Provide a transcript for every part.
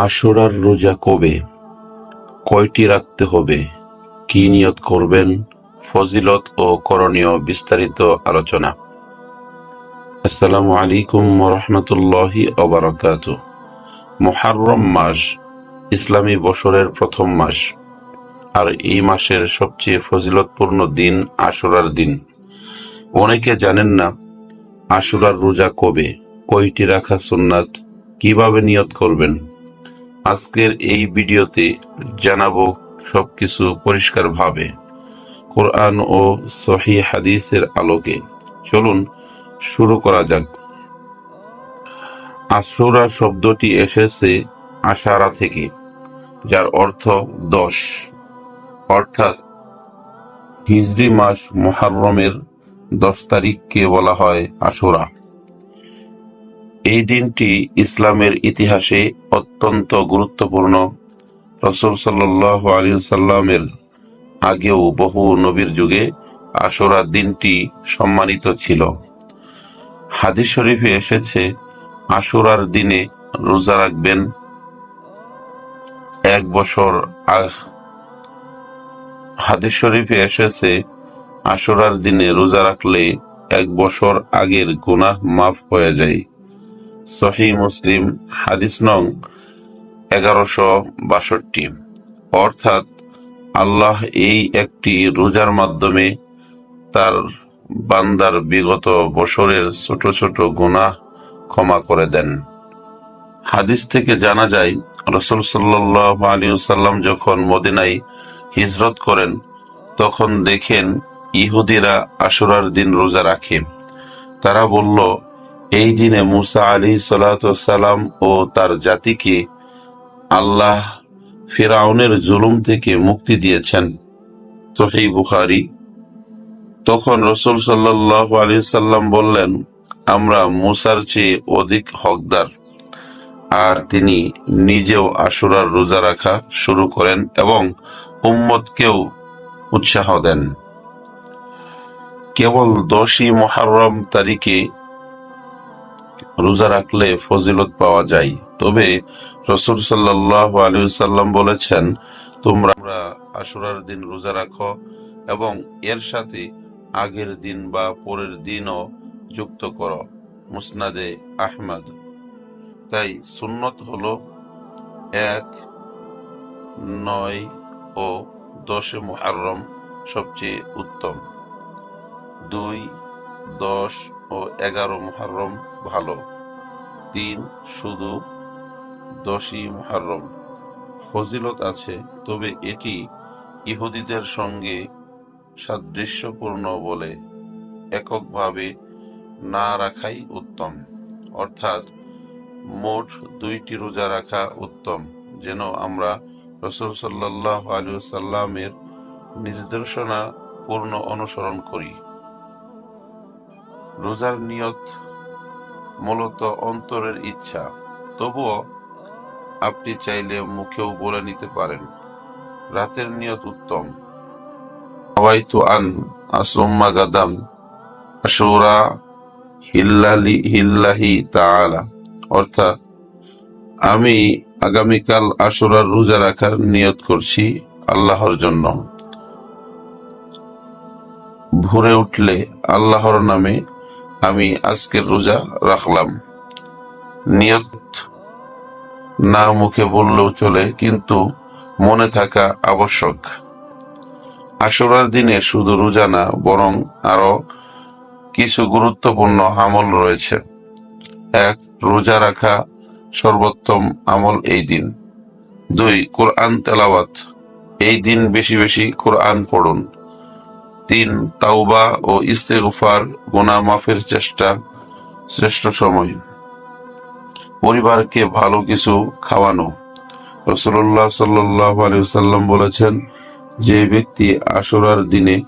আশুরার রোজা কবে, কয়টি রাখতে হবে, কি নিয়ত করবেন, ফজিলত ও করণীয় বিস্তারিত আলোচনা। আসসালামু আলাইকুম রহমতুল্লাহি অবরাকাত মুহাররম মাস ইসলামী বছরের প্রথম মাস। আর এই মাসের সবচেয়ে ফজিলতপূর্ণ দিন আশুরার দিন। অনেকে জানেন না আশুরার রোজা কবে? কয়টি রাখা সুন্নাত? কীভাবে নিয়ত করবেন? আজকের এই ভিডিওতে জানাব সবকিছু পরিষ্কারভাবে কোরআন ও সহি হাদিসের আলোকে। চলুন শুরু করা যাক। আশুরা শব্দটি এসেছে আশারা থেকে, যার অর্থ দশ। অর্থাৎ হিজরি মাস মুহাররমের দশ তারিখকে বলা হয় আশুরা এই দিনটি ইসলামের ইতিহাসে অত্যন্ত গুরুত্বপূর্ণ। রসুল সাল্লাহ আলী সাল্লামের আগেও বহু নবীর যুগে আশুরা দিনটি সম্মানিত ছিল। হাদিস শরীফে এসেছে, আশুরার দিনে রোজা রাখবেন এক বছর হাদিস শরীফে এসেছে, আশুরার দিনে রোজা রাখলে এক বছর আগের গুনাহ মাফ হয়ে যায়। সহি মুসলিম হাদিস নং এগারোশো বাষট্টি। অর্থাৎ আল্লাহ এই একটি রোজার মাধ্যমে তার বান্দার বিগত বছরের ছোট ছোট গুনাহ ক্ষমা করে দেন। হাদিস থেকে জানা যায়, রসুল সাল্লাহ আলী সাল্লাম যখন মদিনায় হিজরত করেন, তখন দেখেন ইহুদিরা আশুরার দিন রোজা রাখে। তারা বলল এই দিনে মুসা আলী সালাম ও তার জাতিকে আল্লাহ ফিরাউনের জুলুম থেকে মুক্তি দিয়েছেন। সহি বুখারি। তখন রসুল সাল্লাহ আলী সাল্লাম বললেন, আমরা মুসার চেয়ে অধিক হকদার। আর তিনি নিজেও আশুরার রোজা রাখা শুরু করেন এবং উম্মতকেও উৎসাহ দেন। কেবল দশই মহারম তারিখে রোজা রাখলে ফজিলত পাওয়া যায়। তবে রসুল সাল্লাহ আলী সাল্লাম বলেছেন, তোমরা আশুরার দিন রোজা রাখো এবং এর সাথে আগের দিন বা পরের দিনও যুক্ত করো। মুসনাদে আহমদ। তাই সুন্নত হলো এক, নয় ও দশে মুহাররম সবচেয়ে উত্তম। দুই, দশ ও এগারো মুহাররম ভালো। তিন, শুধু দশই মুহাররম। ফজিলত আছে, তবে এটি ইহুদিদের সঙ্গে সাদৃশ্যপূর্ণ বলে এককভাবে না রাখাই উত্তম। অর্থাৎ মোট দুইটি রোজা রাখা উত্তম, যেন আমরা রসুল সাল্লাহ আলু সাল্লামের নির্দেশনা পূর্ণ অনুসরণ করি। রোজার নিয়ত মূলত অন্তরের ইচ্ছা। তবুও আপনি চাইলে মুখেও বলে নিতে পারেন, রাতের নিয়ত উত্তম। হাওয়াইতু আন আসুম্মা গাদাম আশুরা হিল্লালি হিল্লাহি তাআলা। অর্থাৎ আমি আগামীকাল আশুরার রোজা রাখার নিয়ত করছি আল্লাহর জন্য। ভোরে উঠলে আল্লাহর নামে আমি আজকের রোজা রাখলাম। নিয়ত না মুখে বললেও চলে, কিন্তু মনে থাকা আবশ্যক। আশুরার দিনে শুধু রোজা না, বরং আরও কিছু গুরুত্বপূর্ণ আমল রয়েছে। এক, রোজা রাখা সর্বোত্তম আমল এই দিন। দুই, কোরআন তেলাওয়াত। এই দিন বেশি বেশি কোরআন পড়ুন। তিন তাওবা ও ইস্তেগফার, গুনাহ মাফের চেষ্টা শ্রেষ্ঠ সময়। পরিবারকে ভালো কিছু খাওয়ানো। রসুল্লাহ সাল্লাহ আলিয়াল্লাম বলেছেন, যে ব্যক্তি আশুরার দিনে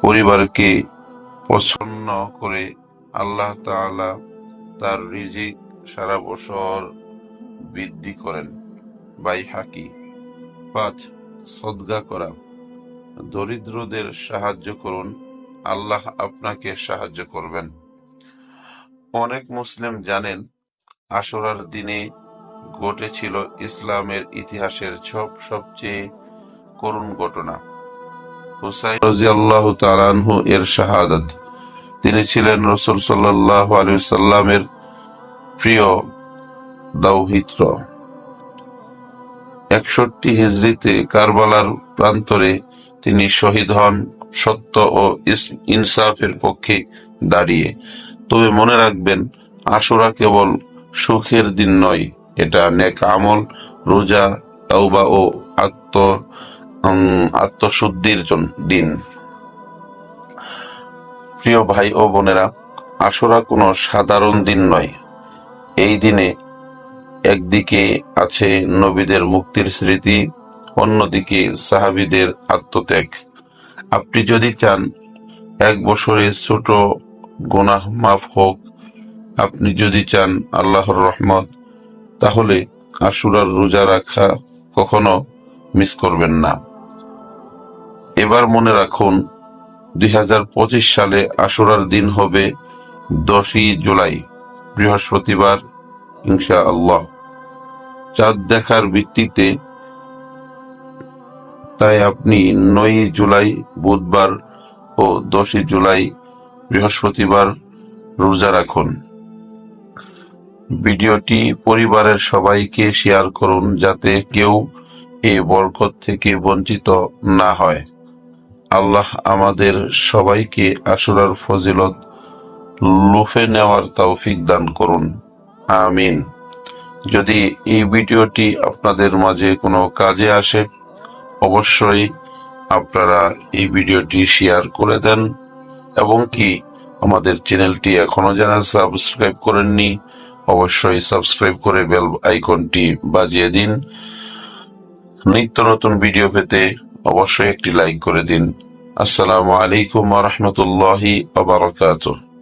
পরিবারকে প্রসন্ন করে, আল্লাহ তাআলা তার রিজিক সারা বছর বৃদ্ধি করেন। বাই হাকি পাঁচ, সদগা করা। দরিদ্রদের সাহায্য করুন, আল্লাহ আপনাকে সাহায্য করবেন। অনেক মুসলিম জানেন আশুরার দিনে ঘটেছিল ইসলামের ইতিহাসের সব সবচেয়ে করুণ ঘটনা। এর শাহাদাত। তিনি ছিলেন রসুল সাল্লাল্লাহু আলাইহি সাল্লামের প্রিয় দৌহিত্র একষট্টি হিজরিতে কারবালার প্রান্তরে তিনি শহীদ হন সত্য ও ইনসাফের পক্ষে দাঁড়িয়ে। তবে মনে রাখবেন, আশুরা কেবল সুখের দিন নয়, এটা নেক আমল, রোজা, তওবা ও আত্ম আত্মশুদ্ধির দিন। প্রিয় ভাই ও বোনেরা, আশুরা কোনো সাধারণ দিন নয়। এই দিনে একদিকে আছে নবীদের মুক্তির স্মৃতি অন্যদিকে সাহাবিদের আত্মত্যাগ। আপনি যদি চান এক বছরে ছোট গুনাহ মাফ হোক, আপনি যদি চান আল্লাহর রহমত, তাহলে আশুরার রোজা রাখা কখনো মিস করবেন না। এবার মনে রাখুন, দুই হাজার পঁচিশ সালে আশুরার দিন হবে দশই জুলাই, বৃহস্পতিবার ইনশা আল্লাহ চাঁদ দেখার ভিত্তিতে তাই আপনি নয় জুলাই, বুধবার ও দশই জুলাই বৃহস্পতিবার রোজা রাখুন। ভিডিওটি পরিবারের সবাইকে শেয়ার করুন যাতে কেউ এ বরকত থেকে বঞ্চিত না হয়। আল্লাহ আমাদের সবাইকে আশুরার ফজিলত লুফে নেওয়ার তৌফিক দান করুন। আমিন। যদি এই ভিডিওটি আপনাদের মাঝে কোনো কাজে আসে অবশ্যই আপনারা এই ভিডিওটি শেয়ার করে দেন। এবং কি, আমাদের চ্যানেলটি এখনও যারা সাবস্ক্রাইব করেননি, অবশ্যই সাবস্ক্রাইব করে বেল আইকনটি বাজিয়ে দিন। নিত্য নতুন ভিডিও পেতে অবশ্যই একটি লাইক করে দিন। আসসালামু আলাইকুম রহমতুল্লাহি আবরকাতুহ